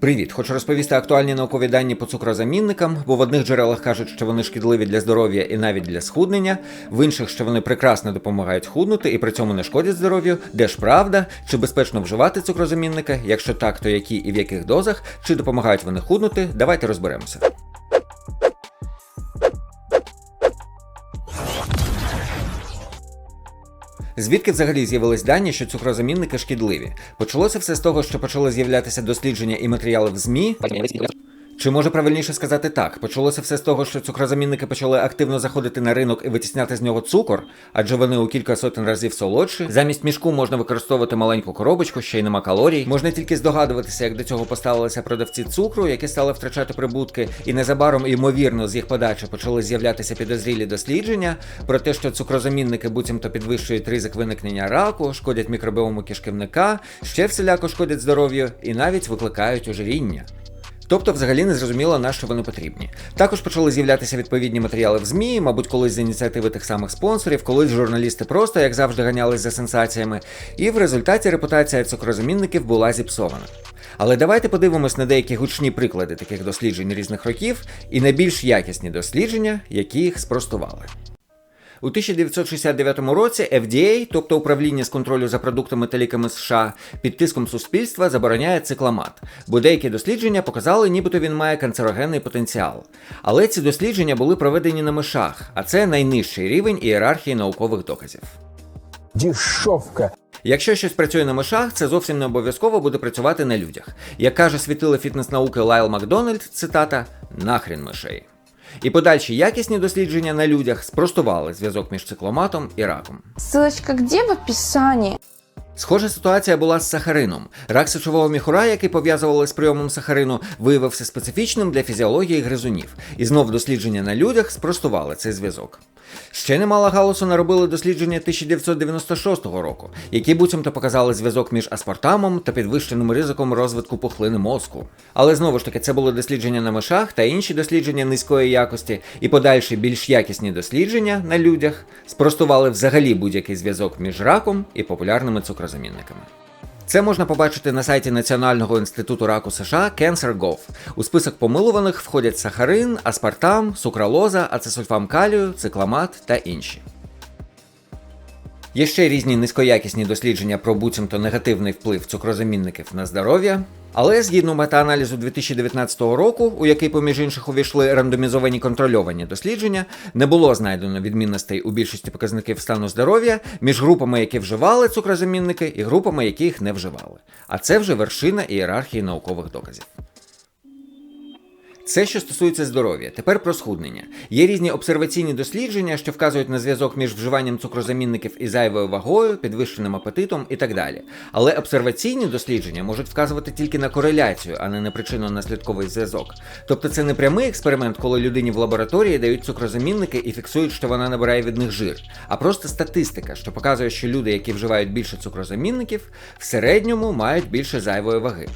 Привіт! Хочу розповісти актуальні наукові дані по цукрозамінникам, бо в одних джерелах кажуть, що вони шкідливі для здоров'я і навіть для схуднення, в інших, що вони прекрасно допомагають худнути і при цьому не шкодять здоров'ю. Де ж правда? Чи безпечно вживати цукрозамінники? Якщо так, то які і в яких дозах? Чи допомагають вони худнути? Давайте розберемося. Звідки взагалі з'явились дані, що цукрозамінники шкідливі? Почалося все з того, що почали з'являтися дослідження і матеріали в ЗМІ. Чи може правильніше сказати так? Почалося все з того, що цукрозамінники почали активно заходити на ринок і витісняти з нього цукор, адже вони у кілька сотень разів солодші. Замість мішку можна використовувати маленьку коробочку, ще й нема калорій. Можна тільки здогадуватися, як до цього поставилися продавці цукру, які стали втрачати прибутки, і незабаром, ймовірно, з їх подачі почали з'являтися підозрілі дослідження про те, що цукрозамінники буцімто підвищують ризик виникнення раку, шкодять мікробіому кишківника, ще всіляко шкодять здоров'ю і навіть викликають ожиріння. Тобто, взагалі не зрозуміло, на що вони потрібні. Також почали з'являтися відповідні матеріали в ЗМІ, мабуть, колись з ініціативи тих самих спонсорів, колись журналісти просто, як завжди, ганялись за сенсаціями, і в результаті репутація цукрозамінників була зіпсована. Але давайте подивимось на деякі гучні приклади таких досліджень різних років і найбільш якісні дослідження, які їх спростували. У 1969 році FDA, тобто управління з контролю за продуктами та ліками США, під тиском суспільства забороняє цикламат, бо деякі дослідження показали, нібито він має канцерогенний потенціал. Але ці дослідження були проведені на мишах, а це найнижчий рівень ієрархії наукових доказів. Дешевка. Якщо щось працює на мишах, це зовсім не обов'язково буде працювати на людях. Як каже світило фітнес-науки Лайл Макдональд, цитата нахрін мишей. І подальші якісні дослідження на людях спростували зв'язок між цикломатом і раком. Силочка де в описанні? Схожа ситуація була з сахарином. Рак сечового міхура, який пов'язували з прийомом сахарину, виявився специфічним для фізіології гризунів. І знов дослідження на людях спростували цей зв'язок. Ще немало галусу наробили дослідження 1996 року, які буцімто показали зв'язок між аспартамом та підвищеним ризиком розвитку пухлини мозку. Але знову ж таки, це були дослідження на мишах та інші дослідження низької якості, і подальші більш якісні дослідження на людях спростували взагалі будь-який зв'язок між раком і популярними цукрозамінниками. Це можна побачити на сайті Національного інституту раку США CancerGov. У список помилуваних входять сахарин, аспартам, сукралоза, ацесульфам калію, цикламат та інші. Є ще різні низькоякісні дослідження про буцімто негативний вплив цукрозамінників на здоров'я. Але згідно метааналізу 2019 року, у який, поміж інших, увійшли рандомізовані контрольовані дослідження, не було знайдено відмінностей у більшості показників стану здоров'я між групами, які вживали цукрозамінники, і групами, які їх не вживали. А це вже вершина ієрархії наукових доказів. Це що стосується здоров'я. Тепер про схуднення. Є різні обсерваційні дослідження, що вказують на зв'язок між вживанням цукрозамінників і зайвою вагою, підвищеним апетитом і так далі. Але обсерваційні дослідження можуть вказувати тільки на кореляцію, а не на причинно-наслідковий зв'язок. Тобто це не прямий експеримент, коли людині в лабораторії дають цукрозамінники і фіксують, що вона набирає від них жир, а просто статистика, що показує, що люди, які вживають більше цукрозамінників, в середньому мають більше зайвої ваги.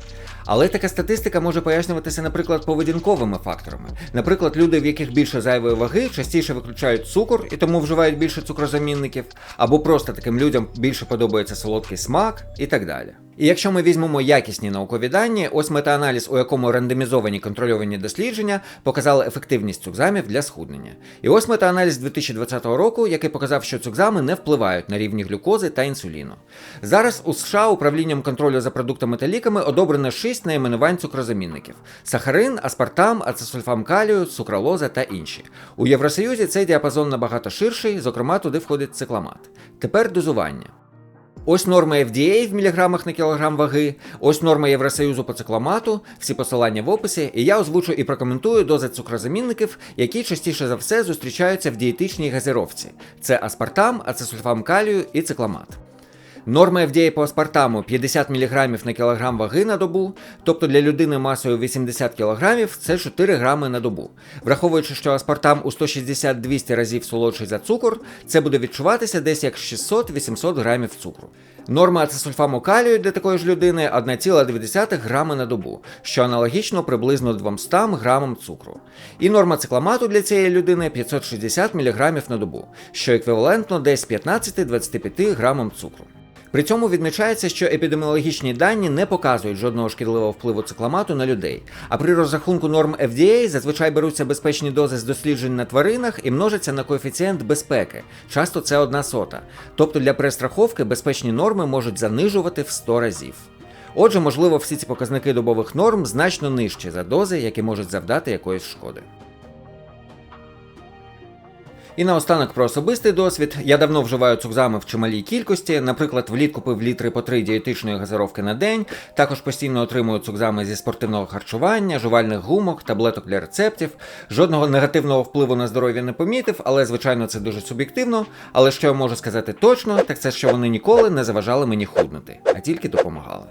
Але така статистика може пояснюватися, наприклад, поведінковими факторами. Наприклад, люди, в яких більше зайвої ваги, частіше виключають цукор і тому вживають більше цукрозамінників, або просто таким людям більше подобається солодкий смак і так далі. І якщо ми візьмемо якісні наукові дані, ось метааналіз, у якому рандомізовані контрольовані дослідження показали ефективність цукзамів для схуднення. І ось метааналіз 2020 року, який показав, що цукзами не впливають на рівні глюкози та інсуліну. Зараз у США управлінням контролю за продуктами та ліками одобрено 6 найменувань цукрозамінників: сахарин, аспартам, ацесульфам калію, сукралоза та інші. У Євросоюзі цей діапазон набагато ширший, зокрема туди входить цикламат. Тепер дозування. Ось норма FDA в міліграмах на кілограм ваги, ось норма Євросоюзу по цикламату, всі посилання в описі, і я озвучу і прокоментую дози цукрозамінників, які частіше за все зустрічаються в дієтичній газіровці: Це аспартам, ацесульфам калію і цикламат. Норма FDA по аспартаму 50 мг на кілограм ваги на добу, тобто для людини масою 80 кг це 4 грами на добу. Враховуючи, що аспартам у 160-200 разів солодший за цукор, це буде відчуватися десь як 600-800 грамів цукру. Норма ацесульфаму калію для такої ж людини 1,2 грами на добу, що аналогічно приблизно 200 грамам цукру. І норма цикламату для цієї людини 560 мг на добу, що еквівалентно десь 15-25 грамам цукру. При цьому відмічається, що епідеміологічні дані не показують жодного шкідливого впливу цикламату на людей. А при розрахунку норм FDA зазвичай беруться безпечні дози з досліджень на тваринах і множаться на коефіцієнт безпеки. Часто це одна сота. Тобто для перестраховки безпечні норми можуть занижувати в 100 разів. Отже, можливо, всі ці показники добових норм значно нижчі за дози, які можуть завдати якоїсь шкоди. І наостанок про особистий досвід. Я давно вживаю цукзами в чималій кількості. Наприклад, влітку пив літри по три дієтичної газировки на день. Також постійно отримую цукзами зі спортивного харчування, жувальних гумок, таблеток для рецептів. Жодного негативного впливу на здоров'я не помітив, але звичайно це дуже суб'єктивно. Але що я можу сказати точно, так це що вони ніколи не заважали мені худнути, а тільки допомагали.